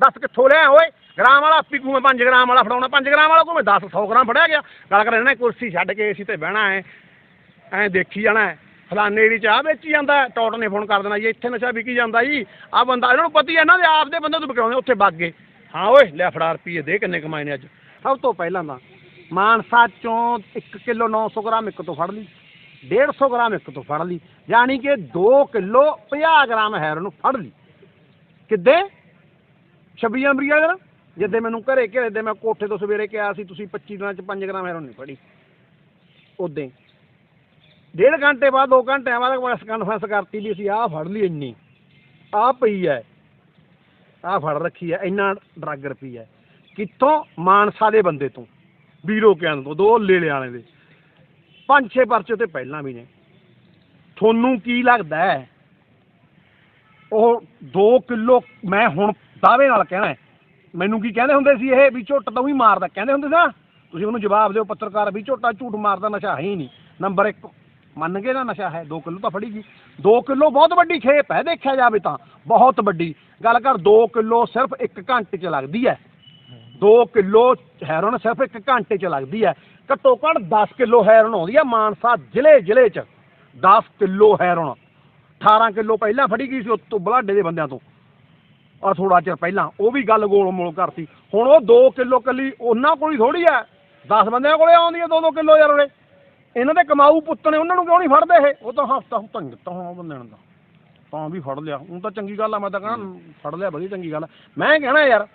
ਦੱਸ ਕਿੱਥੋਂ ਲਿਆ ਓਏ? ਗ੍ਰਾਮ ਵਾਲਾ ਪੀਕੂ ਕੋ ਮੈਂ 5 ਗ੍ਰਾਮ ਵਾਲਾ ਫੜਾਉਣਾ 5 ਗ੍ਰਾਮ ਵਾਲਾ ਕੋਈ ਮੈਂ 10 100 ਗ੍ਰਾਮ ਫੜਿਆ ਗਿਆ। ਗੱਲ ਕਰ ਇਹਨਾਂ ਕੁਰਸੀ ਛੱਡ ਕੇ ਏਸੀ ਤੇ ਬਹਿਣਾ ਹੈ। ਐਂ ਦੇਖੀ ਜਾਣਾ ਫਲਾਨੇ ਦੀ ਚਾਹ ਵੇਚੀ ਜਾਂਦਾ ਹੈ, ਨੇ ਫੋਨ ਕਰ ਦੇਣਾ ਜੀ ਇੱਥੇ ਨਸ਼ਾ ਵਿਕੀ ਜਾਂਦਾ ਜੀ। ਆ ਬੰਦਾ ਇਹਨਾਂ ਨੂੰ ਪਤੀ ਹੈ ਇਹਨਾਂ ਦੇ ਆਪ ਦੇ ਬੰਦੇ ਤੋਂ ਵਿਕਾਉਂਦੇ ਉੱਥੇ ਵਗ ਗਏ। ਹਾਂ ਓਏ ਲੈ ਫੜਾ ਰੁਪਈਏ ਦੇ ਕਿੰਨੇ ਕਮਾਏ ਨੇ ਅੱਜ। ਸਭ ਤੋਂ ਪਹਿਲਾਂ ਤਾਂ ਮਾਨਸਾ ਚੋਂ 1 ਕਿਲੋ 900 ਗ੍ਰਾਮ ਇੱਕ ਤੋਂ ਫੜ ਲਈ 150 ਗ੍ਰਾਮ ਇੱਕ ਤੋਂ ਫੜ ਲਈ ਯਾਨੀ ਕਿ 2 ਕਿਲੋ 50 ਗ੍ਰਾਮ ਹੈਰੋਨ ਫੜ ਲਈ। ਕਿੱਦੇ? 26 ਜਨਵਰੀ ਵਾਲੇ ਦਿਨ ਜਿੱਦੇ ਮੈਨੂੰ ਘਰੇ ਘਰੇ ਦੇ ਮੈਂ ਕੋਠੇ ਤੋਂ ਸਵੇਰੇ ਕਿਹਾ ਸੀ, ਤੁਸੀਂ 25 ਦਿਨਾਂ ਚ 5 ਗ੍ਰਾਮ ਹੈਰੋਨ ਨਹੀਂ ਫੜੀ। ਉਦੋਂ ਡੇਢ ਘੰਟੇ ਬਾਅਦ 2 ਘੰਟਿਆਂ ਬਾਅਦ ਪ੍ਰੈਸ ਕਾਨਫਰੰਸ ਕਰਤੀ ਵੀ ਅਸੀਂ ਆਹ ਫੜ ਲਈ ਇੰਨੀ। ਆਹ ਪਈ ਹੈ ਆਹ ਫੜ ਰੱਖੀ ਹੈ ਇੰਨਾ ਡਰੱਗ ਰੁਪਈ ਹੈ ਕਿੱਥੋਂ? ਮਾਨਸਾ ਦੇ ਬੰਦੇ ਤੋਂ। ਵੀਰੋ ਕਹਿਣ ਤੋਂ, ਦੋ ਲੇਲੇ ਵਾਲੇ ਦੇ ਪੰਜ ਛੇ ਪਰਚੇ ਤੇ ਪਹਿਲਾਂ ਵੀ ਨੇ। ਤੁਹਾਨੂੰ ਕੀ ਲੱਗਦਾ ਹੈ ਉਹ 2 ਕਿਲੋ, ਮੈਂ ਹੁਣ ਦਾਅਵੇ ਨਾਲ ਕਹਿਣਾ ਹੈ। ਮੈਨੂੰ ਕੀ ਕਹਿੰਦੇ ਹੁੰਦੇ ਸੀ ਇਹ ਵੀ ਝੁੱਟ ਤਾਂ ਹੀ ਮਾਰਦਾ, ਕਹਿੰਦੇ ਹੁੰਦੇ ਸੀ? ਨਾ ਤੁਸੀਂ ਉਹਨੂੰ ਜਵਾਬ ਦਿਓ, ਪੱਤਰਕਾਰ ਵੀ ਝੋਟਾ ਝੂਠ ਮਾਰਦਾ, ਨਸ਼ਾ ਹੈ ਹੀ ਨਹੀਂ। ਨੰਬਰ 1 ਮੰਨ ਗਏ ਨਾ ਨਸ਼ਾ ਹੈ 2 ਕਿਲੋ ਤਾਂ ਫੜੀ ਗਈ। 2 ਕਿਲੋ ਬਹੁਤ ਵੱਡੀ ਖੇਪ ਹੈ, ਦੇਖਿਆ ਜਾਵੇ ਤਾਂ, ਬਹੁਤ ਵੱਡੀ। ਗੱਲ ਕਰ 2 ਕਿਲੋ ਸਿਰਫ 1 ਘੰਟੇ 'ਚ ਲੱਗਦੀ ਹੈ। 2 ਕਿਲੋ ਹੈਰੋਨ ਸਿਰਫ 1 ਘੰਟੇ 'ਚ ਲੱਗਦੀ ਹੈ। ਘੱਟੋ ਘੱਟ 10 ਕਿਲੋ ਹੈਰੋਨ ਆਉਂਦੀ ਹੈ ਮਾਨਸਾ ਜ਼ਿਲ੍ਹੇ ਜ਼ਿਲ੍ਹੇ 'ਚ। 10 ਕਿਲੋ ਹੈਰੋਨ 18 ਕਿਲੋ ਪਹਿਲਾਂ ਫੜੀ ਗਈ ਸੀ ਉੱਤੋਂ ਬਲਾਡੇ ਦੇ ਬੰਦਿਆਂ ਤੋਂ। ਆ ਥੋੜਾ ਚਿਰ ਪਹਿਲਾਂ ਉਹ ਵੀ ਗੱਲ ਗੋਲ ਮੋਲ ਕਰਤੀ। ਹੁਣ ਉਹ 2 ਕਿਲੋ ਕੱਲੀ ਉਹਨਾਂ ਕੋਲ ਹੀ ਥੋੜੀ ਹੈ। 10 ਬੰਦਿਆਂ ਕੋਲੇ ਆਉਂਦੀ ਹੈ 2-2 ਕਿਲੋ ਯਾਰ ਉਰੇ। ਇਹਨਾਂ ਦੇ ਕਮਾਊ ਪੁੱਤ ਨੇ ਉਹਨਾਂ ਨੂੰ ਕਿਉਂ ਨਹੀਂ ਫੜਦੇ ਇਹ? ਉਹ ਤਾਂ ਹਫਤਾ ਹਫਤਾ ਨਹੀਂ ਦਿੱਤਾ ਹੁਣ ਉਹ ਬੰਦੇ ਨੂੰ ਤਾਂ। ਤਾਂ ਵੀ ਫੜ ਲਿਆ। ਹੁਣ ਤਾਂ ਚੰਗੀ ਗੱਲ ਆ ਮੈਂ ਤਾਂ ਕਹਣਾ ਫੜ ਲਿਆ ਬੜੀ ਚੰਗੀ ਗੱਲ। ਮੈਂ ਕਹਿਣਾ ਯਾਰ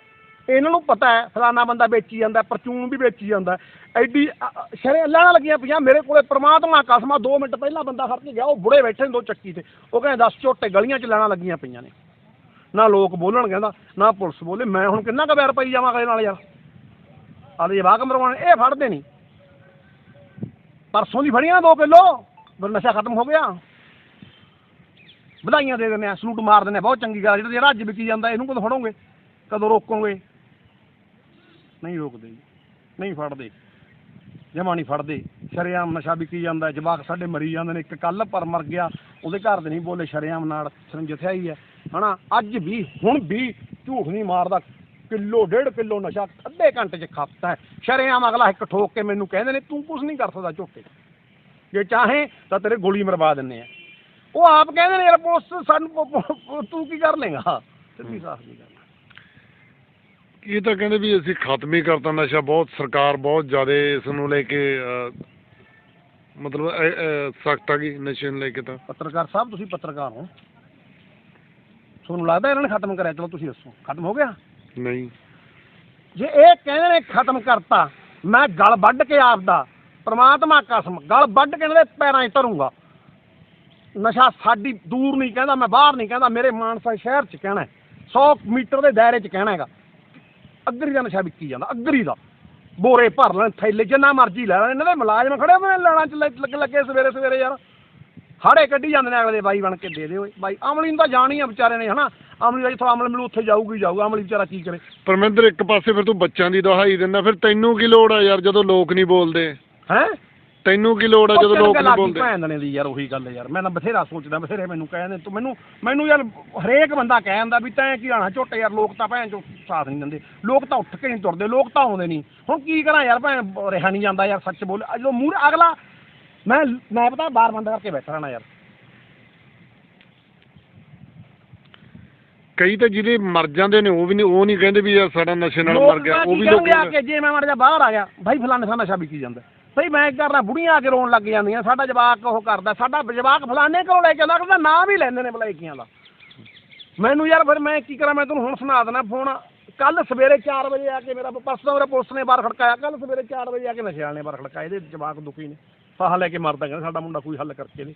ਇਹਨਾਂ ਨੂੰ ਪਤਾ ਹੈ ਫਲਾਨਾ ਬੰਦਾ ਵੇਚੀ ਜਾਂਦਾ ਪਰਚੂਨ ਵੀ ਵੇਚੀ ਜਾਂਦਾ ਐਡੀ ਸ਼ਰੇ ਅੱਲਾਹ ਲੱਗੀਆਂ ਪਈਆਂ ਮੇਰੇ ਕੋਲੇ ਪ੍ਰਮਾਤਮਾ ਕਸਮਾ 2 ਮਿੰਟ ਪਹਿਲਾਂ ਬੰਦਾ ਫੜ ਕੇ ਗਿਆ ਉਹ ਬੁੜੇ ਬੈਠੇ ਨੇ ਦੋ ਚੱਕੀ ਤੇ। ਉਹ ਕਹਿੰਦੇ 10 ਝੋਟੇ ਗਲੀਆਂ 'ਚ ਲੈਣਾ ਲੱਗੀਆਂ ਪਈਆਂ ਨੇ। ਨਾ ਲੋਕ ਬੋਲਣ ਕਹਿੰਦਾ, ਨਾ ਪੁਲਿਸ ਬੋਲੇ। ਮੈਂ ਹੁਣ ਕਿੰਨਾ ਕੁ ਵੈਰ ਪਈ ਜਾਵਾਂ ਕਦੇ ਨਾਲ ਯਾਰ? ਆਲੇ ਜਵਾਕ ਮਰਵਾਉਣ, ਇਹ ਫੜਦੇ ਨਹੀਂ। ਪਰਸੋਂ ਦੀ ਫੜੀਆਂ 2 ਕਿਲੋ ਪਰ ਨਸ਼ਾ ਖਤਮ ਹੋ ਗਿਆ। ਵਧਾਈਆਂ ਦੇ ਦਿੰਦੇ ਆ, ਸਲੂਟ ਮਾਰ ਦਿੰਦੇ ਆ, ਬਹੁਤ ਚੰਗੀ ਗੱਲ ਜਿਹੜਾ ਜਿਹੜਾ ਅੱਜ ਵਿਕੀ ਜਾਂਦਾ, ਇਹਨੂੰ ਕਦੋਂ ਫੜੋਗੇ? ਕਦੋਂ ਰੋਕੋਗੇ? ਨਹੀਂ ਰੋਕਦੇ ਨਹੀਂ ਫੜਦੇ। ਜਮਾ ਨਹੀਂ ਫੜਦੇ। ਸ਼ਰੇਆਮ ਨਸ਼ਾ ਵਿਕੀ ਜਾਂਦਾ, ਜਵਾਕ ਸਾਡੇ ਮਰੀ ਜਾਂਦੇ ਨੇ। ਇੱਕ ਕੱਲ ਪਰ ਮਰ ਗਿਆ ਉਹਦੇ ਘਰ ਦੇ ਨਹੀਂ ਬੋਲੇ ਸ਼ਰੇਆਮ ਨਾਲ ਸਰੰਜਥਿਆ ਹੀ ਹੈ। ਹਨਾ ਅੱਜ ਵੀ ਹੁਣ ਵੀ ਝੂਠ ਨਹੀਂ ਮਾਰਦਾ। ਕਿਲੋ ਡੇਢ ਕਿਲੋ ਨਸ਼ਾ ਅੱਧੇ ਘੰਟੇ 'ਚ ਖਾਪਤਾ ਹੈ। ਸ਼ਰੇਆਮ ਅਗਲਾ ਇੱਕ ਠੋਕ ਕੇ ਮੈਨੂੰ ਕਹਿੰਦੇ ਨੇ ਤੂੰ ਕੁਝ ਨਹੀਂ ਕਰ ਸਕਦਾ ਝੋਟੇ ਜੇ ਚਾਹੇ ਤਾਂ ਤੇਰੇ ਗੋਲੀ ਮਰਵਾ ਦਿੰਨੇ ਆ। ਉਹ ਆਪ ਕਹਿੰਦੇ ਨੇ ਯਾਰ ਪੁਲਿਸ ਸਾਨੂੰ ਤੂੰ ਕੀ ਕਰ ਲੇਗਾ ਸਿੱਧੀ ਸਾਫ਼ ਜੀ ਗੱਲ ਇਹ ਤਾਂ ਕਹਿੰਦੇ ਵੀ ਅਸੀਂ ਖਤਮ ਹੀ ਕਰਤਾ ਨਸ਼ਾ ਬਹੁਤ ਸਰਕਾਰ ਬਹੁਤ ਜ਼ਿਆਦਾ ਇਸ ਨੂੰ ਲੈ ਕੇ ਮਤਲਬ ਸਖਤ ਆ ਗਈ ਨਸ਼ੇ ਨੂੰ ਲੈ ਕੇ ਤਾਂ। ਪੱਤਰਕਾਰ ਸਾਹਿਬ ਤੁਸੀਂ ਪੱਤਰਕਾਰ ਹੋ। ਤੁਹਾਨੂੰ ਲੱਗਦਾ ਇਹਨਾਂ ਨੇ ਖਤਮ ਕਰਿਆ? ਚਲੋ ਤੁਸੀਂ ਦੱਸੋ। ਖਤਮ ਹੋ ਗਿਆ? ਨਹੀਂ। ਜੇ ਇਹ ਕਹਿੰਦੇ ਨੇ ਖਤਮ ਕਰਤਾ ਮੈਂ ਗਲ ਵੱਢ ਕੇ ਆਪਦਾ ਪ੍ਰਮਾਤਮਾ ਕਸਮ ਗਲ ਵੱਢ ਕੇ ਇਹਨਾਂ ਦੇ ਪੈਰਾਂ 'ਚ ਧਰੂੰਗਾ। ਨਸ਼ਾ ਸਾਡੀ ਦੂਰ ਨਹੀਂ ਕਹਿੰਦਾ ਮੈਂ ਬਾਹਰ ਨਹੀਂ ਕਹਿੰਦਾ ਮੇਰੇ ਮਾਨਸਾ ਸ਼ਹਿਰ 'ਚ ਕਹਿਣਾ 100 ਮੀਟਰ ਦੇ ਦਾਇਰੇ 'ਚ ਕਹਿਣਾ ਹੈਗਾ। ਅਗਰੀ ਦਾ ਨਸ਼ਾ ਵਿਕੀ ਜਾਂਦਾ ਅਗਰੀ ਦਾ। ਬੋਰੇ ਭਰ ਲੈਣ ਥੈਲੇ ਜਿੰਨਾ ਮਰਜ਼ੀ ਲੈ ਲੈਣ ਇਹਨਾਂ ਦੇ ਮੁਲਾਜ਼ਮ ਖੜੇ ਹੋਏ ਲੈਣਾ ਚ ਲੱਗ ਸਵੇਰੇ ਸਵੇਰੇ ਯਾਰ। ਹਾੜੇ ਕੱਢੀ ਜਾਂਦੇ ਨੇ ਅਗਲੇ ਬਾਈ ਬਣ ਕੇ ਦੇ ਦੇ ਓਏ ਬਾਈ ਅਮਲੀ ਨੂੰ ਤਾਂ ਜਾਣੀ ਆ ਵਿਚਾਰੇ ਨੇ ਹਨਾ? ਅਮਲੀ ਦਾ ਜਿੱਥੋਂ ਅਮਲ ਮਿਲੂ ਉੱਥੇ ਜਾਊਗੀ ਜਾਊਗਾ। ਅਮਲੀ ਵਿਚਾਰਾ ਕੀ ਕਰੇ? ਪਰਮਿੰਦਰ ਇੱਕ ਪਾਸੇ ਫਿਰ ਤੂੰ ਬੱਚਿਆਂ ਦੀ ਦਹਾਈ ਦਿੰਦਾ ਫਿਰ ਤੈਨੂੰ ਕੀ ਲੋੜ ਆ ਯਾਰ ਜਦੋਂ ਲੋਕ ਨਹੀਂ ਬੋਲਦੇ? ਹੈ? ਤੈਨੂੰ ਕੀ ਲੋੜ ਆ ਜਦੋਂ ਲੋਕ ਨਹੀਂ ਬੋਲਦੇ ਭੈਣ ਦਣੇ ਦੀ ਯਾਰ ਉਹੀ ਗੱਲ ਯਾਰ। ਮੈਂ ਤਾਂ ਬਥੇਰਾ ਸੋਚਦਾ ਬਥੇਰੇ ਮੈਨੂੰ ਕਹਿੰਦੇ ਤੂੰ ਮੈਨੂੰ ਮੈਨੂੰ ਯਾਰ ਹਰੇਕ ਬੰਦਾ ਕਹਿ ਜਾਂਦਾ ਵੀ ਤੈਂ ਕੀ ਆਣਾ ਝੋਟੇ ਯਾਰ ਲੋਕ ਤਾਂ ਭੈਣ ਚੋ ਸਾਥ ਨਹੀਂ ਦਿੰਦੇ। ਲੋਕ ਤਾਂ ਉੱਠ ਕੇ ਨਹੀਂ ਤੁਰਦੇ ਲੋਕ ਤਾਂ ਆਉਂਦੇ ਨਹੀਂ। ਹੁਣ ਕੀ ਕਰਾਂ ਯਾਰ ਭੈਣ ਰਿਹਾ ਨਹੀਂ ਜਾਂਦਾ ਯਾਰ ਸੱਚ ਬੋਲ ਜਦੋਂ ਮੂਹਰੇ ਅਗਲਾ ਮੈਂ ਮੈਂ ਪਤਾ ਬਾਰ ਬੰਦ ਕਰਕੇ ਬੈਠਾ ਰਹਿਣਾ ਯਾਰ। ਕਈ ਤਾਂ ਜਿਹਦੇ ਮਰ ਜਾਂਦੇ ਨੇ ਉਹ ਵੀ ਨਹੀਂ ਉਹ ਨਹੀਂ ਕਹਿੰਦੇ ਵੀ ਯਾਰ ਸਾਡਾ ਨਸ਼ੇ ਨਾਲ ਮਰ ਗਿਆ ਉਹ ਵੀ ਲੋਕ ਆ ਕੇ ਜੇ ਮੈਂ ਮਰ ਜਾ ਬਾਹਰ ਆ ਗਿਆ ਭਾਈ ਫਲਾਣੇ ਸਾ ਨਸ਼ਾ ਵਿਕੀ ਜਾਂਦਾ। ਭਈ ਮੈਂ ਕੀ ਕਰਨਾ ਬੁੜੀਆਂ ਆ ਕੇ ਰੋਣ ਲੱਗ ਜਾਂਦੀਆਂ, ਸਾਡਾ ਜਵਾਕ ਉਹ ਕਰਦਾ, ਸਾਡਾ ਜਵਾਕ ਫਲਾਣੇ ਕੋਲ ਲੈ ਕੇ ਆਉਂਦਾ ਕਹਿੰਦਾ ਨਾਂ ਵੀ ਲੈਂਦੇ ਨੇ ਬਲਾਈਕੀਆਂ ਦਾ। ਮੈਨੂੰ ਯਾਰ ਫਿਰ ਮੈਂ ਕੀ ਕਰਾਂ, ਮੈਂ ਤੁਹਾਨੂੰ ਹੁਣ ਸੁਣਾ ਦੇਣਾ ਫੋਨ ਕੱਲ ਸਵੇਰੇ 4 ਵਜੇ ਆ ਕੇ ਮੇਰਾ ਪਰਸੋਂ ਮੇਰਾ ਪੁਲਿਸ ਨੇ ਬਾਹਰ ਖੜਕਾਇਆ ਕੱਲ ਸਵੇਰੇ 4 ਵਜੇ ਆ ਕੇ ਨਸ਼ੇ ਵਾਲੇ ਨੇ ਬਾਹਰ ਖੜਕਾਇਆ, ਇਹਦੇ ਜਵਾਕ ਦੁਖੀ ਨੇ ਸਾਹ ਲੈ ਕੇ ਮਰਦਾ ਕਹਿੰਦਾ, ਸਾਡਾ ਮੁੰਡਾ ਕੋਈ ਹੱਲ ਕਰਕੇ ਨਹੀਂ।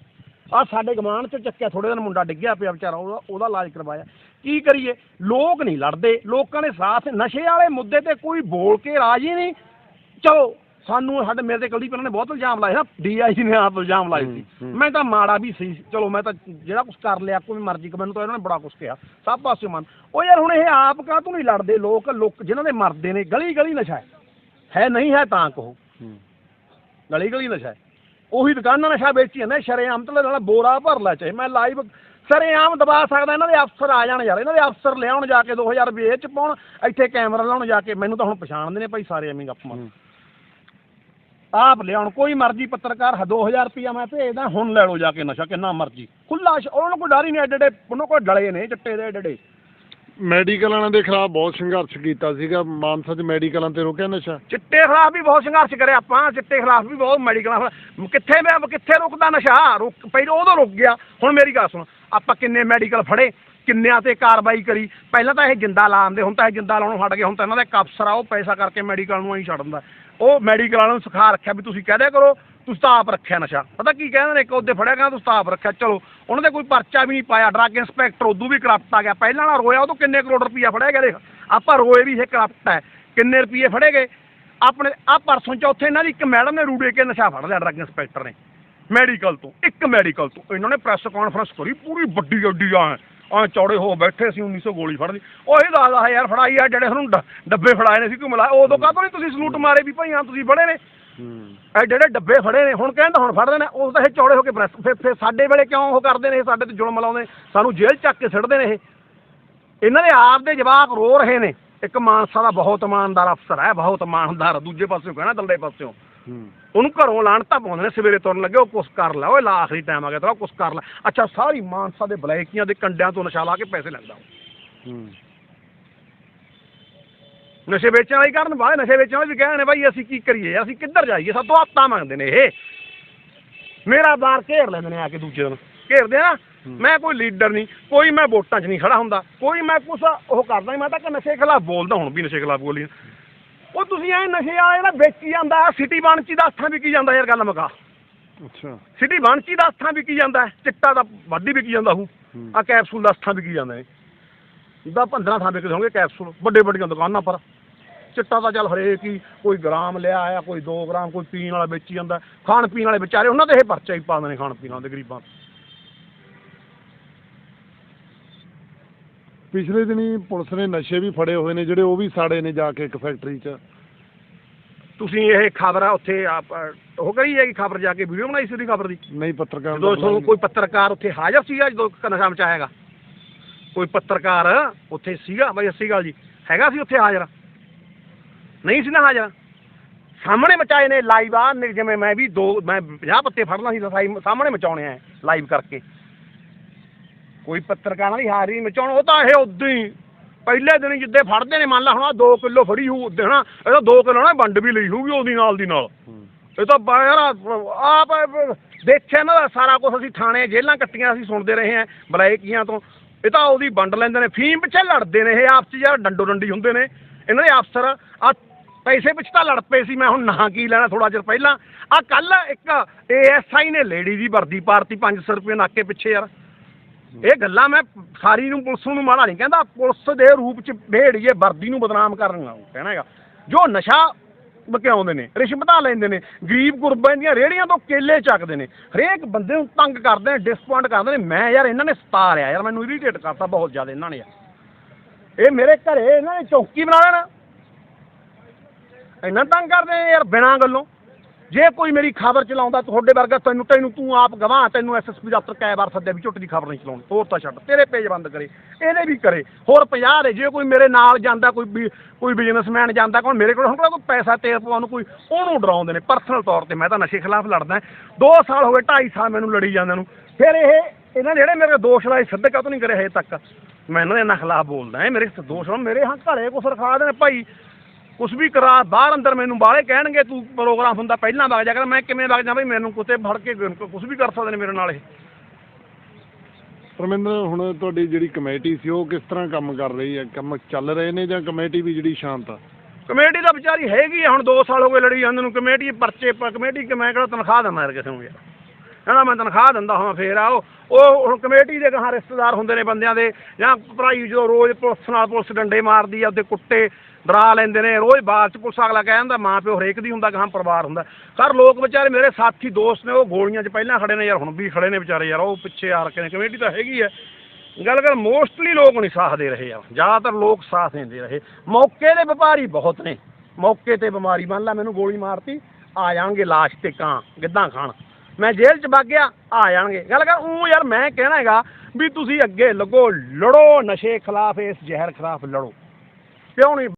ਆ ਸਾਡੇ ਗਮਾਨ ਚ ਚੱਕਿਆ ਥੋੜੇ ਦਿਨ ਮੁੰਡਾ ਡਿੱਗਿਆ ਪਿਆ ਵਿਚਾਰਾ, ਉਹਦਾ ਉਹਦਾ ਇਲਾਜ ਕਰਵਾਇਆ। ਕੀ ਕਰੀਏ? ਲੋਕ ਨਹੀਂ ਲੜਦੇ, ਲੋਕਾਂ ਨੇ ਸਾਥ, ਨਸ਼ੇ ਵਾਲੇ ਮੁੱਦੇ ਤੇ ਕੋਈ ਬੋਲ ਕੇ ਰਾਜੀ ਨਹੀਂ। ਚਲੋ ਸਾਨੂੰ ਸਾਡੇ ਮੇਰੇ ਤੇ ਕੁਲਦੀਪ ਇਹਨਾਂ ਨੇ ਬਹੁਤ ਇਲਜ਼ਾਮ ਲਾਏ ਨਾ ਡੀਆਈਜੀ ਨੇ ਆਪ ਇਲਜ਼ਾਮ ਲਾਏ ਸੀ। ਮੈਂ ਤਾਂ ਮਾੜਾ ਵੀ ਸੀ ਚਲੋ ਮੈਂ ਤਾਂ ਜਿਹੜਾ ਕੁਝ ਕਰ ਲਿਆ ਕੋਈ ਮਰਜ਼ੀ ਕਿ ਮੈਨੂੰ ਤਾਂ ਇਹਨਾਂ ਨੇ ਬੜਾ ਕੁਝ ਕਿਹਾ ਸਭ ਪਾਸੇ ਮੰਨ। ਉਹ ਯਾਰ ਹੁਣ ਇਹ ਆਪ ਕਾਹਤੋਂ ਨਹੀਂ ਲੜਦੇ? ਲੋਕ ਲੋਕ ਜਿਨ੍ਹਾਂ ਦੇ ਮਰਦੇ ਨੇ ਗਲੀ ਗਲੀ ਨਸ਼ਾ ਹੈ। ਹੈ ਨਹੀਂ ਹੈ ਤਾਂ ਕਹੋ। ਗਲੀ ਗਲੀ ਨਸ਼ਾ ਹੈ। ਉਹੀ ਦੁਕਾਨਾਂ ਨਸ਼ਾ ਵੇਚੀ ਜਾਂਦੇ ਸ਼ਰੇਆਮ ਤੇ ਨਾਲ ਬੋਰਾ ਭਰ ਲੈ ਚਾਹੇ ਮੈਂ ਲਾਈਵ ਸਰੇਆਮ ਦਬਾ ਸਕਦਾ ਇਹਨਾਂ ਦੇ ਅਫਸਰ ਆ ਜਾਣ ਯਾਰ ਇਹਨਾਂ ਦੇ ਅਫਸਰ ਲਿਆਉਣ ਜਾ ਕੇ 2000 ਰੁਪਏ ਚ ਪਾਉਣ ਇੱਥੇ ਕੈਮਰਾ ਲਾਉਣ ਜਾ ਕੇ ਮੈਨੂੰ ਤਾਂ ਹੁਣ ਪਛਾਣਦੇ ਨੇ ਭਾਈ ਸਾਰੇ ਐਵੇਂ ਗੱਪ ਆਪ ਲਿਆਉਣ ਕੋਈ ਮਰਜ਼ੀ ਪੱਤਰਕਾਰ 2000 ਰੁਪਇਆ ਮੈਂ ਭੇਜਦਾ ਹੁਣ ਲੈ ਲਓ ਜਾ ਕੇ ਨਸ਼ਾ ਕਿੰਨਾ ਮਰਜ਼ੀ। ਖੁੱਲਾ ਉਹਨਾਂ ਨੂੰ ਕੋਈ ਡਰ ਹੀ ਨਹੀਂ ਐਡੇ ਉਹਨਾਂ ਕੋਲ ਡਲੇ ਨੇ ਚਿੱਟੇ ਦੇ ਐਡੇ ਮੈਡੀਕਲ ਵਾਲਿਆਂ ਦੇ ਖਿਲਾਫ ਬਹੁਤ ਸੰਘਰਸ਼ ਕੀਤਾ ਸੀਗਾ ਮਾਨਸਾ 'ਚ ਮੈਡੀਕਲਾਂ ਤੇ ਰੋਕਿਆ ਨਸ਼ਾ? ਚਿੱਟੇ ਖਿਲਾਫ ਵੀ ਬਹੁਤ ਸੰਘਰਸ਼ ਕਰਿਆ ਆਪਾਂ ਚਿੱਟੇ ਖਿਲਾਫ ਵੀ ਬਹੁਤ ਮੈਡੀਕਲਾਂ ਕਿੱਥੇ ਮੈਂ ਕਿੱਥੇ ਰੁਕਦਾ ਨਸ਼ਾ? ਰੁਕ ਪਹਿਲਾਂ ਉਦੋਂ ਰੁਕ ਗਿਆ ਹੁਣ ਮੇਰੀ ਗੱਲ ਸੁਣ ਆਪਾਂ ਕਿੰਨੇ ਮੈਡੀਕਲ ਫੜੇ ਕਿੰਨਿਆਂ ਤੇ ਕਾਰਵਾਈ ਕਰੀ? ਪਹਿਲਾਂ ਤਾਂ ਇਹ ਜਿੰਦਾ ਲਾਉਂਦੇ ਹੁਣ ਤਾਂ ਇਹ ਜਿੰਦਾ ਲਾਉਣੋਂ ਹਟ ਗਏ ਹੁਣ ਤਾਂ ਇਹਨਾਂ ਦਾ ਇੱਕ ਅਫਸਰ ਆ ਉਹ ਪੈਸਾ ਕਰਕੇ ਮੈਡੀਕਲ ਨੂੰ ਐਂ ਛੱਡ ਦਿੰਦਾ। ਉਹ ਮੈਡੀਕਲ ਵਾਲਿਆਂ ਨੂੰ ਸਿਖਾ ਰੱਖਿਆ ਵੀ ਤੁਸੀਂ ਕਹਿ ਦਿਆ ਕਰੋ, ਤੁਸੀਂ ਤਾਂ ਆਪ ਰੱਖਿਆ ਨਸ਼ਾ। ਪਤਾ ਕੀ ਕਹਿੰਦੇ ਨੇ, ਇੱਕ ਉਹਦੇ ਫੜਿਆ ਕਹਿੰਦਾ, ਤੁਸੀਂ ਤਾਂ ਆਪ ਰੱਖਿਆ। ਚਲੋ, ਉਹਨਾਂ ਦੇ ਕੋਈ ਪਰਚਾ ਵੀ ਨਹੀਂ ਪਾਇਆ। ਡਰੱਗ ਇੰਸਪੈਕਟਰ ਉਦੋਂ ਵੀ ਕਰਪਟ ਆ ਗਿਆ। ਪਹਿਲਾਂ ਨਾਲ ਰੋਇਆ, ਉਹ ਤੋਂ ਕਿੰਨੇ ਕਰੋੜ ਰੁਪਈਆ ਫੜਿਆ ਗਿਆ, ਦੇਖ। ਆਪਾਂ ਰੋਏ ਵੀ ਇਹ ਕਰਪਟ ਹੈ। ਕਿੰਨੇ ਰੁਪਈਏ ਫੜੇ ਗਏ? ਆਪਣੇ ਆ ਪਰਸੋਂ ਚੌਥੇ ਇਹਨਾਂ ਦੀ ਇੱਕ ਮੈਡਮ ਨੇ ਰੂੜੇ ਕੇ ਨਸ਼ਾ ਫੜ ਲਿਆ ਡਰੱਗ ਇੰਸਪੈਕਟਰ ਨੇ। ਮੈਡੀਕਲ ਤੋਂ, ਇੱਕ ਮੈਡੀਕਲ ਤੋਂ। ਇਹਨਾਂ ਨੇ ਪ੍ਰੈਸ ਕਾਨਫਰੰਸ ਕਰੀ, ਪੂਰੀ ਵੱਡੀ ਵੱਡੀ ਆ। ਆ ਚੌੜੇ ਹੋ ਬੈਠੇ ਸੀ 1900 ਗੋਲੀ ਫੜਦੀ। ਉਹ ਇਹ ਦੱਸਦਾ ਯਾਰ ਫੜਾਈ ਆ ਜਿਹੜੇ ਸਾਨੂੰ ਡ- ਡੱਬੇ ਫੜਾਏ ਨੇ ਸੀ ਕੋਈ ਮਿਲਾ। ਉਦੋਂ ਕਾਹਤੋਂ ਨਹੀਂ ਤੁਸੀਂ ਸਲੂਟ ਮਾਰੇ ਵੀ ਭਾਈ ਹਾਂ ਤੁਸੀਂ ਫੜੇ ਨੇ? ਇਹ ਜਿਹੜੇ ਡੱਬੇ ਫੜੇ ਨੇ ਹੁਣ ਕਹਿੰਦਾ ਹੁਣ ਫੜਦੇ ਨੇ ਉਸ ਤਾਂ ਇਹ ਚੌੜੇ ਹੋ ਕੇ ਪ੍ਰੈਸ ਫਿਰ ਫਿਰ ਸਾਡੇ ਵੇਲੇ ਕਿਉਂ ਉਹ ਕਰਦੇ ਨੇ ਇਹ ਸਾਡੇ ਤੇ ਜ਼ੁਲਮ ਲਾਉਂਦੇ ਸਾਨੂੰ ਜੇਲ੍ਹ ਚੱਕ ਕੇ ਸਿੱਟਦੇ ਨੇ ਇਹ। ਇਹਨਾਂ ਦੇ ਆਪ ਦੇ ਜਵਾਕ ਰੋ ਰਹੇ ਨੇ। ਇੱਕ ਮਾਨਸਾ ਦਾ ਬਹੁਤ ਇਮਾਨਦਾਰ ਅਫਸਰ ਹੈ ਬਹੁਤ ਇਮਾਨਦਾਰ ਦੂਜੇ ਪਾਸਿਓਂ ਕਹਿਣਾ ਦੰਦੇ ਪਾਸਿਓਂ। ਉਹਨੂੰ ਘਰੋਂ ਲਾਣਤਾ ਪਾਉਂਦੇ ਨੇ ਸਵੇਰੇ ਤੁਰਨ ਲੱਗੇ ਉਹ ਕੁਛ ਕਰ ਲੈ ਓਏ ਲਾ ਆਖਰੀ ਟਾਈਮ ਆ ਗਿਆ ਤੇਰਾ ਕੁਛ ਕਰ ਲੈ। ਅੱਛਾ ਸਾਰੀ ਮਾਨਸਾ ਦੇ ਬਲੈਕੀਆਂ ਦੇ ਕੰਡਿਆਂ ਤੋਂ ਨਸ਼ਾ ਲਾ ਕੇ ਪੈਸੇ ਲੈਂਦਾ ਉਹ। ਨਸ਼ੇ ਵੇਚਣ ਵਾਲੇ ਕਰਨ ਬਾਅਦ ਨਸ਼ੇ ਵੇਚਣ ਵਾਲੇ ਵੀ ਕਹਿੰਦੇ ਨੇ ਭਾਈ ਅਸੀਂ ਕੀ ਕਰੀਏ ਅਸੀਂ ਕਿੱਧਰ ਜਾਈਏ ਸਭ ਤੋਂ ਆਤਾਂ ਮੰਗਦੇ ਨੇ ਇਹ। ਮੇਰਾ ਬਾਰ ਘੇਰ ਲੈਂਦੇ ਨੇ ਆ ਕੇ ਦੂਜੇ ਦਿਨ। ਘੇਰਦੇ ਆ ਮੈਂ ਕੋਈ ਲੀਡਰ ਨਹੀਂ ਕੋਈ ਮੈਂ ਵੋਟਾਂ 'ਚ ਨਹੀਂ ਖੜਾ ਹੁੰਦਾ ਕੋਈ ਮੈਂ ਕੁਛ ਉਹ ਕਰਦਾ ਨਹੀਂ ਮੈਂ ਤਾਂ ਕਿ ਨਸ਼ੇ ਖਿਲਾਫ ਬੋਲਦਾ ਹੁਣ ਵੀ ਨਸ਼ੇ ਖਿਲਾਫ ਬੋਲੀ ਉਹ ਤੁਸੀਂ ਐ ਨਸ਼ੇ ਵਾਲੇ ਜਿਹੜਾ ਵੇਚੀ ਜਾਂਦਾ ਸਿਟੀ ਬਾਂਚੀ ਦਾ ਹੱਥਾਂ ਵਿਕੀ ਜਾਂਦਾ ਯਾਰ ਗੱਲ ਮੁਕਾ। ਅੱਛਾ। ਸਿਟੀ ਬਾਂਚੀ ਦਾ ਹੱਥਾਂ ਵਿਕੀ ਜਾਂਦਾ ਹੈ, ਚਿੱਟਾ ਦਾ ਵਾਢੀ ਵਿਕੀ ਜਾਂਦਾ ਹੂੰ। ਆ ਕੈਪਸੂਲ ਦਾ ਹੱਥਾਂ ਵਿਕੀ ਜਾਂਦੇ ਨੇ ਦਾ 15 ਥਾਂ ਵਿਕਦੇ ਹੋਣਗੇ ਕੈਪਸੂਲ ਵੱਡੇ ਵੱਡੀਆਂ ਦੁਕਾਨਾਂ ਪਰ। ਚਿੱਟਾ ਤਾਂ ਚੱਲ ਹਰੇਕ ਹੀ ਕੋਈ ਗ੍ਰਾਮ ਲਿਆ ਆ ਕੋਈ 2 ਗ੍ਰਾਮ ਕੋਈ ਪੀਣ ਵਾਲਾ ਵੇਚੀ ਜਾਂਦਾ। ਖਾਣ ਪੀਣ ਵਾਲੇ ਵਿਚਾਰੇ ਉਹਨਾਂ ਤੇ ਇਹ ਪਰਚਾ ਹੀ ਪਾਉਂਦੇ ਨੇ ਖਾਣ ਪੀਣ ਵਾਲੇ ਗਰੀਬਾਂ ਪਿਛਲੇ ਦਿਨੀ ਪੁਲਿਸ ਨੇ ਨਸ਼ੇ ਵੀ ਫੜੇ ਹੋਏ ਨੇ ਜਿਹੜੇ ਉਹ ਵੀ ਸਾੜੇ ਨੇ ਜਾ ਕੇ ਇੱਕ ਫੈਕਟਰੀ 'ਚ। ਤੁਸੀਂ ਇਹ ਖਬਰ ਆ ਉੱਥੇ ਆਪ ਉਹ ਕਰੀ ਹੈਗੀ ਖਬਰ ਜਾ ਕੇ ਵੀਡੀਓ ਬਣਾਈ ਸੀ ਉਹਦੀ ਖਬਰ ਦੀ? ਨਹੀਂ ਪੱਤਰਕਾਰ ਜਦੋਂ ਤੁਹਾਨੂੰ ਕੋਈ ਪੱਤਰਕਾਰ ਉੱਥੇ ਹਾਜ਼ਰ ਸੀਗਾ ਜਦੋਂ ਨਸ਼ਾ ਮਚਾਏਗਾ? ਕੋਈ ਪੱਤਰਕਾਰ ਉੱਥੇ ਸੀਗਾ? ਬਾਈ ਸ਼੍ਰੀ ਅਕਾਲ ਜੀ ਹੈਗਾ ਸੀ ਉੱਥੇ ਹਾਜ਼ਰ? ਨਹੀਂ ਸੀ ਨਾ ਹਾਜ਼ਰ? ਸਾਹਮਣੇ ਮਚਾਏ ਨੇ ਲਾਈਵ ਆ ਨੇ ਜਿਵੇਂ ਮੈਂ ਵੀ ਦੋ ਮੈਂ 50 ਪੱਤੇ ਫੜਨਾ ਸੀ ਤਾਂ ਸਾਈ- ਸਾਹਮਣੇ ਮਚਾਉਣੇ ਆ ਲਾਈਵ ਕਰਕੇ। ਕੋਈ ਪੱਤਰਕਾਰਾਂ ਦੀ ਹਾਜ਼ਰੀ ਮਚਾਉਣ ਉਹ ਤਾਂ ਇਹ ਉਦੋਂ ਹੀ। ਪਹਿਲੇ ਦਿਨ ਹੀ ਜਿੱਦੇ ਫੜਦੇ ਨੇ ਮੰਨ ਲਾ ਹੁਣ ਆਹ 2 ਕਿਲੋ ਫੜੀ ਹੋਊ ਉਦੋਂ ਨਾ ਇਹ ਤਾਂ 2 ਕਿਲੋ ਨਾ ਵੰਡ ਵੀ ਲਈ ਹੋਊਗੀ ਉਹਦੀ ਨਾਲ ਦੀ ਨਾਲ। ਇਹ ਤਾਂ ਯਾਰ ਆਪ ਦੇਖਿਆ ਨਾ ਸਾਰਾ ਕੁਝ ਅਸੀਂ ਥਾਣੇ ਜੇਲ੍ਹਾਂ ਕੱਟੀਆਂ ਅਸੀਂ ਸੁਣਦੇ ਰਹੇ ਹਾਂ ਬਲੈਕੀਆਂ ਤੋਂ। ਇਹ ਤਾਂ ਉਹਦੀ ਵੰਡ ਲੈਂਦੇ ਨੇ ਫੀਮ ਪਿੱਛੇ ਲੜਦੇ ਨੇ ਇਹ ਆਪਸ ਯਾਰ ਡੰਡੋ ਡੰਡੀ ਹੁੰਦੇ ਨੇ। ਇਹਨਾਂ ਦੇ ਅਫਸਰ ਆ ਪੈਸੇ ਪਿੱਛੇ ਤਾਂ ਲੜ ਪਏ ਸੀ ਮੈਂ ਹੁਣ ਨਾ ਕੀ ਲੈਣਾ ਥੋੜਾ ਚਿਰ ਪਹਿਲਾਂ। ਆ ਕੱਲ ਇੱਕ ਏਐਸਆਈ ਨੇ ਲੇਡੀ ਦੀ ਵਰਦੀ ਪਾਰਤੀ 500 ਰੁਪਏ ਨਾਕੇ ਪਿੱਛੇ ਯਾਰ। ਇਹ ਗੱਲਾਂ ਮੈਂ ਸਾਰੀ ਨੂੰ ਪੁਲਿਸ ਨੂੰ ਮਾੜਾ ਨਹੀਂ ਕਹਿੰਦਾ, ਪੁਲਿਸ ਦੇ ਰੂਪ ਚ ਭੇੜੀਏ, ਵਰਦੀ ਨੂੰ ਬਦਨਾਮ ਕਰਨਾ ਕਹਿਣਾ ਹੈਗਾ। ਜੋ ਨਸ਼ਾ ਬਕਿਆਉਂਦੇ ਨੇ, ਰਿਸ਼ਵਤਾਂ ਲੈਂਦੇ ਨੇ, ਗਰੀਬ ਗੁਰਬਾਂ ਦੀਆਂ ਰੇੜੀਆਂ ਤੋਂ ਕੇਲੇ ਚੱਕਦੇ ਨੇ, ਹਰੇਕ ਬੰਦੇ ਨੂੰ ਤੰਗ ਕਰਦੇ ਨੇ ਡਿਸਪੌਇੰਟ ਕਰਦੇ ਨੇ। ਮੈਂ ਯਾਰ ਇਹਨਾਂ ਨੇ ਸਤਾ ਲਿਆ, ਯਾਰ ਮੈਨੂੰ ਇਰੀਟੇਟ ਕਰਤਾ ਬਹੁਤ ਜ਼ਿਆਦਾ ਇਹਨਾਂ ਨੇ ਯਾਰ। ਇਹ ਮੇਰੇ ਘਰੇ ਇਹਨਾਂ ਨੇ ਚੌਕੀ ਬਣਾ ਲੈਣਾ। ਇੰਨਾ ਤੰਗ ਕਰਦੇ ਨੇ ਯਾਰ ਬਿਨਾਂ ਗੱਲੋਂ। ਜੇ ਕੋਈ ਮੇਰੀ ਖਬਰ ਚਲਾਉਂਦਾ ਤੁਹਾਡੇ ਵਰਗਾ, ਤੈਨੂੰ ਤੈਨੂੰ ਤੂੰ ਆਪ ਗਵਾਹ, ਤੈਨੂੰ ਐਸਐਸਪੀ ਦਫ਼ਤਰ ਕਈ ਵਾਰ ਸੱਦਿਆ ਵੀ ਝੁੱਟ ਦੀ ਖਬਰ ਨਹੀਂ ਚਲਾਉਣੀ ਹੋਰ ਤਾਂ ਛੱਡ, ਤੇਰੇ ਪੇਜ ਬੰਦ ਕਰੇ, ਇਹਦੇ ਵੀ ਕਰੇ। ਹੋਰ 50 ਦੇ, ਜੇ ਕੋਈ ਮੇਰੇ ਨਾਲ ਜਾਂਦਾ, ਕੋਈ ਕੋਈ ਬਿਜ਼ਨਸਮੈਨ ਜਾਂਦਾ, ਕੋਈ ਮੇਰੇ ਕੋਲ, ਹੁਣ ਕੋਈ ਪੈਸਾ ਤੇਲ ਪਵਾਉਣ ਨੂੰ ਕੋਈ, ਉਹਨੂੰ ਡਰਾਉਂਦੇ ਨੇ ਪਰਸਨਲ ਤੌਰ ਤੇ। ਮੈਂ ਤਾਂ ਨਸ਼ੇ ਖਿਲਾਫ ਲੜਦਾ। 2 ਸਾਲ ਹੋ ਗਏ 2.5 ਸਾਲ ਮੈਨੂੰ ਲੜੀ ਜਾਂਦੇ ਨੂੰ। ਫਿਰ ਇਹ ਇਹਨਾਂ ਨੇ ਜਿਹੜੇ ਮੇਰੇ ਦੋਸ਼ ਲਾਏ, ਸਿੱਧੇ ਕਾਹਤੋਂ ਨਹੀਂ ਕਰੇ ਹਜੇ ਤੱਕ? ਮੈਂ ਇਹਨਾਂ ਦੇ ਇਹਨਾਂ ਖਿਲਾਫ ਬੋਲਦਾ, ਇਹ ਮੇਰੇ ਦੋਸ਼ ਲਾਉਣ, ਮੇਰੇ ਹਾਂ ਘਰੇ ਕੁਛ ਰਖਾ ਦੇਣ। ਭਾਈ ਕੁਛ ਵੀ ਕਰਾ ਬਾਹਰ ਅੰਦਰ ਮੈਨੂੰ ਬਾਹਲੇ ਕਹਿਣਗੇ ਤੂੰ ਪ੍ਰੋਗਰਾਮ ਹੁੰਦਾ ਪਹਿਲਾਂ ਵਗ ਜਾ ਕਰ ਮੈਂ ਕਿਵੇਂ ਵਗ ਜਾ ਬਈ ਮੈਨੂੰ ਕੁੱਤੇ ਫੜ ਕੇ ਕੁਛ ਵੀ ਕਰ ਸਕਦੇ ਨੇ ਮੇਰੇ ਨਾਲ ਇਹ। ਪਰਮਿੰਦਰ ਹੁਣ ਤੁਹਾਡੀ ਜਿਹੜੀ ਕਮੇਟੀ ਸੀ ਉਹ ਕਿਸ ਤਰ੍ਹਾਂ ਕੰਮ ਕਰ ਰਹੀ ਹੈ? ਕੰਮ ਚੱਲ ਰਹੇ ਨੇ ਜਾਂ ਕਮੇਟੀ ਵੀ ਜਿਹੜੀ ਸ਼ਾਂਤ ਆ? ਕਮੇਟੀ ਤਾਂ ਵਿਚਾਰੀ ਹੈਗੀ ਹੁਣ 2 ਸਾਲ ਹੋ ਗਏ ਲੜੀ ਜਾਂਦੇ ਨੂੰ ਕਮੇਟੀ ਪਰਚੇ ਕਮੇਟੀ ਕਿ ਮੈਂ ਕਿਹੜਾ ਤਨਖਾਹ ਦਿੰਦਾ ਯਾਰ ਕਿਸੇ ਨੂੰ ਯਾਰ ਕਹਿੰਦਾ ਮੈਂ ਤਨਖਾਹ ਦਿੰਦਾ ਹਾਂ, ਫੇਰ ਆ ਉਹ ਉਹ ਹੁਣ ਕਮੇਟੀ ਦੇ ਗਾਹਾਂ ਰਿਸ਼ਤੇਦਾਰ ਹੁੰਦੇ ਨੇ ਬੰਦਿਆਂ ਦੇ, ਜਾਂ ਭਰਾਈ ਜਦੋਂ ਰੋਜ਼ ਪੁਲਿਸ ਨਾਲ ਪੁਲਿਸ ਡੰਡੇ ਮਾਰਦੀ ਆ, ਉਹਦੇ ਕੁੱਟੇ ਡਰਾ ਲੈਂਦੇ ਨੇ, ਰੋਜ਼ ਬਾਅਦ ਚ ਪੁਲਿਸ ਅਗਲਾ ਕਹਿ ਜਾਂਦਾ ਮਾਂ ਪਿਓ ਹਰੇਕ ਦੀ ਹੁੰਦਾ, ਗਾਹਾਂ ਪਰਿਵਾਰ ਹੁੰਦਾ। ਸਰ ਲੋਕ ਵਿਚਾਰੇ ਮੇਰੇ ਸਾਥੀ ਦੋਸਤ ਨੇ, ਉਹ ਗੋਲੀਆਂ 'ਚ ਪਹਿਲਾਂ ਖੜੇ ਨੇ, ਯਾਰ ਹੁਣ ਵੀ ਖੜੇ ਨੇ ਵਿਚਾਰੇ, ਯਾਰ ਉਹ ਪਿੱਛੇ ਆ ਰੱਖੇ ਨੇ, ਕਮੇਟੀ ਤਾਂ ਹੈਗੀ ਹੈ ਗੱਲ ਕਰ ਮੋਸਟਲੀ ਲੋਕ ਨਹੀਂ ਸਾਥ ਦੇ ਰਹੇ ਆ। ਜ਼ਿਆਦਾਤਰ ਲੋਕ ਸਾਥ ਨਹੀਂ ਦੇ ਰਹੇ। ਮੌਕੇ ਦੇ ਵਪਾਰੀ ਬਹੁਤ ਨੇ। ਮੌਕੇ ਤੇ ਬਿਮਾਰੀ, ਮੰਨ ਲਾ ਮੈਨੂੰ ਗੋਲੀ ਮਾਰਤੀ, ਆ ਜਾਣਗੇ ਲਾਸ਼ ਤੇ ਕਾਂ, ਗਿੱਧਾਂ ਖਾਣ। ਮੈਂ ਜੇਲ੍ਹ 'ਚ ਵਗ ਗਿਆ, ਆ ਜਾਣਗੇ। ਗੱਲ ਕਰ, ਉਹ ਯਾਰ ਮੈਂ ਕਹਿਣਾ ਹੈਗਾ ਵੀ ਤੁਸੀਂ ਅੱਗੇ ਲੱਗੋ, ਲੜੋ, ਨਸ਼ੇ ਖਿਲਾਫ, ਇਸ ਜ਼ਹਿਰ ਖਿਲਾਫ ਲੜੋ। ਕਿਉਂ ਨਹੀਂ?